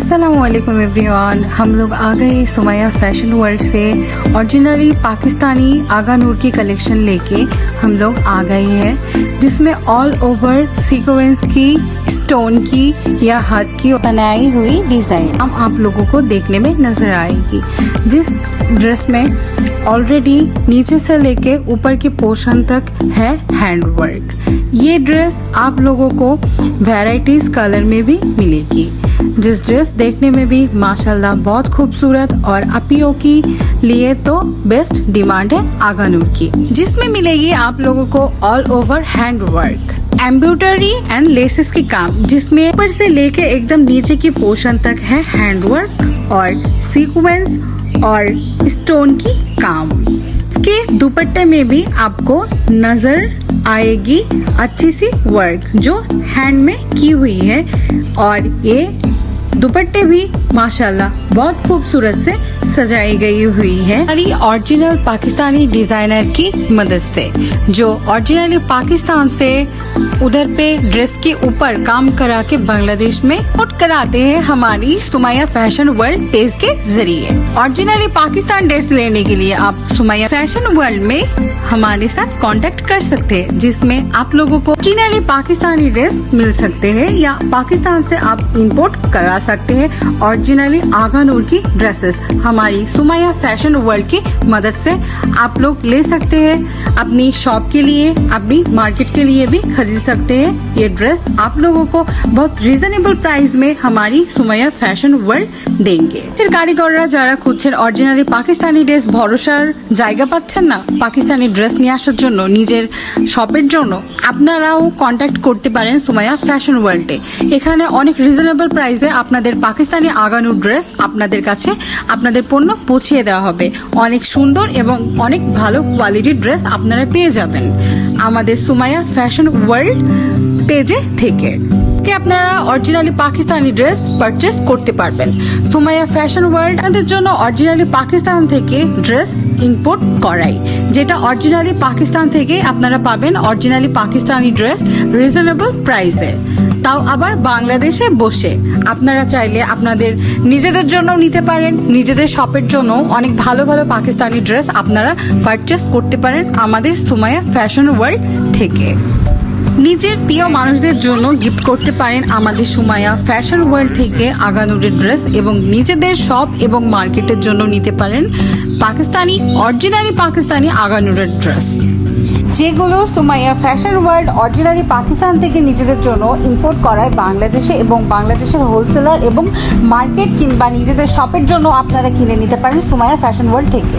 Aslam everyone हम लोग आ गए सुमैया फ़ैशन वर्ल्ड से ओरिजिनली पाकिस्तानी आगा नूर की कलेक्शन लेके हम लोग आ गए हैं, जिसमें ऑल ओवर सीक्वेंस की स्टोन की या हाथ की बनाई हुई डिज़ाइन हम आप लोगों को देखने में नज़र आएगी। जिस ड्रेस में ऑलरेडी नीचे से लेके ऊपर के पोर्शन तक है हैंड वर्क ये ड्रेस आप लोगों को वैरायटीज कलर में भी मिलेगी। जिस ड्रेस देखने में भी माशाल्लाह बहुत खूबसूरत और अपियो की लिए तो बेस्ट डिमांड है आगानूर की। जिसमें मिलेगी आप लोगों को all over hand work embroidery and laces की काम, जिसमें ऊपर से लेके एकदम नीचे की पोर्शन तक है हैंड वर्क और सीक्वेंस और स्टोन की काम। इसके दुपट्टे में भी आपको नज़र आएगी अच्छी सी वर्क जो हैंड में की हुई है और ये दुपट्टे भी माशाल्लाह, बहुत खूबसूरत से सजाई गई हुई है। हमारी ओरिजिनल पाकिस्तानी डिज़ाइनर की मदद से, जो ओरिजिनली पाकिस्तान से उधर पे ड्रेस के ऊपर काम करा के बांग्लादेश में पुट कराते हैं हमारी सुमैया फ़ैशन वर्ल्ड पेज के ज़रिए। ओरिजिनली पाकिस्तान ड्रेस लेने के लिए आप सुमैया फ़ैशन वर्ल्ड में हमारे साथ कांटेक्ट कर सकते हैं, जिसमें आप लोगों को ओरिजिनली पाकिस्तानी ड्रेस मिल सकते हैं या पाकिस्तान से आप इंपोर्ट करा सकते हैं। ओरिजिनली आगा नूर की ड्रेसेस हमारी सुमैया फैशन वर्ल्ड की मदद से आप लोग ले सकते हैं अपनी शॉप के लिए अपनी मार्केट के लिए भी खरीद सकते हैं ये ड्रेस आप लोगों को बहुत রিজনেবল প্রাইস में हमारी सुमैया फैशन वर्ल्ड देंगे এর কারিগররা যারা খুঁজছেন অরিজিনালি পাকিস্তানি ড্রেস ভরসার জায়গা পাচ্ছেন না পাকিস্তানি ড্রেস নিয়ে আসার জন্য নিজের শপের জন্য আপনারাও কন্ট্যাক্ট করতে পারেন সুমাইয়া ফ্যাশন ওয়ার্ল্ডে এখানে অনেক রিজনেবল প্রাইসে আপনাদের পাকিস্তানি আগানু ড্রেস আপনাদের কাছে আপনাদের পণ্য পৌঁছিয়ে দেওয়া হবে। অনেক সুন্দর এবং অনেক ভালো কোয়ালিটির ড্রেস আপনারা পেয়ে যাবেন। আমাদের সুমাইয়া ফ্যাশন ওয়ার্ল্ড পেজে থেকে। আপনারা অরিজিনালি পাকিস্তানি ড্রেস পারচেস করতে পারবেন। সুমাইয়া ফ্যাশন ওয়ার্ল্ড আমাদের জন্য অরিজিনালি পাকিস্তান থেকে ড্রেস ইম্পোর্ট করাই। যেটা অরিজিনালি পাকিস্তান থেকে আপনারা পাবেন। অরিজিনালি পাকিস্তানি ড্রেস রিজনেবল প্রাইসে তাও আবার বাংলাদেশে বসে। আপনারা চাইলে আপনাদের নিজেদের জন্য নিতে পারেন, নিজেদের শপের জন্য অনেক ভালো ভালো পাকিস্তানি ড্রেস আপনারা পারচেস করতে পারেন আমাদের সুমাইয়া ফ্যাশন ওয়ার্ল্ড থেকে। নিজের প্রিয় মানুষদের জন্য গিফট করতে পারেন আমাদের সুমাইয়া ফ্যাশন ওয়ার্ল্ড থেকে আগানুরের ড্রেস এবং নিজেদের শপ এবং মার্কেটের জন্য নিতে পারেন পাকিস্তানি অরিজিনালি পাকিস্তানি আগানুরের ড্রেস যেগুলো Sumaiya fashion world ordinary Pakistan থেকে নিজেদের জন্য ইম্পোর্ট করায় বাংলাদেশে এবং বাংলাদেশের হোলসেলার এবং মার্কেট কিংবা নিজেদের শপের জন্য আপনারা কিনে নিতে পারেন সুমাইয়া ফ্যাশন ওয়ার্ল্ড থেকে।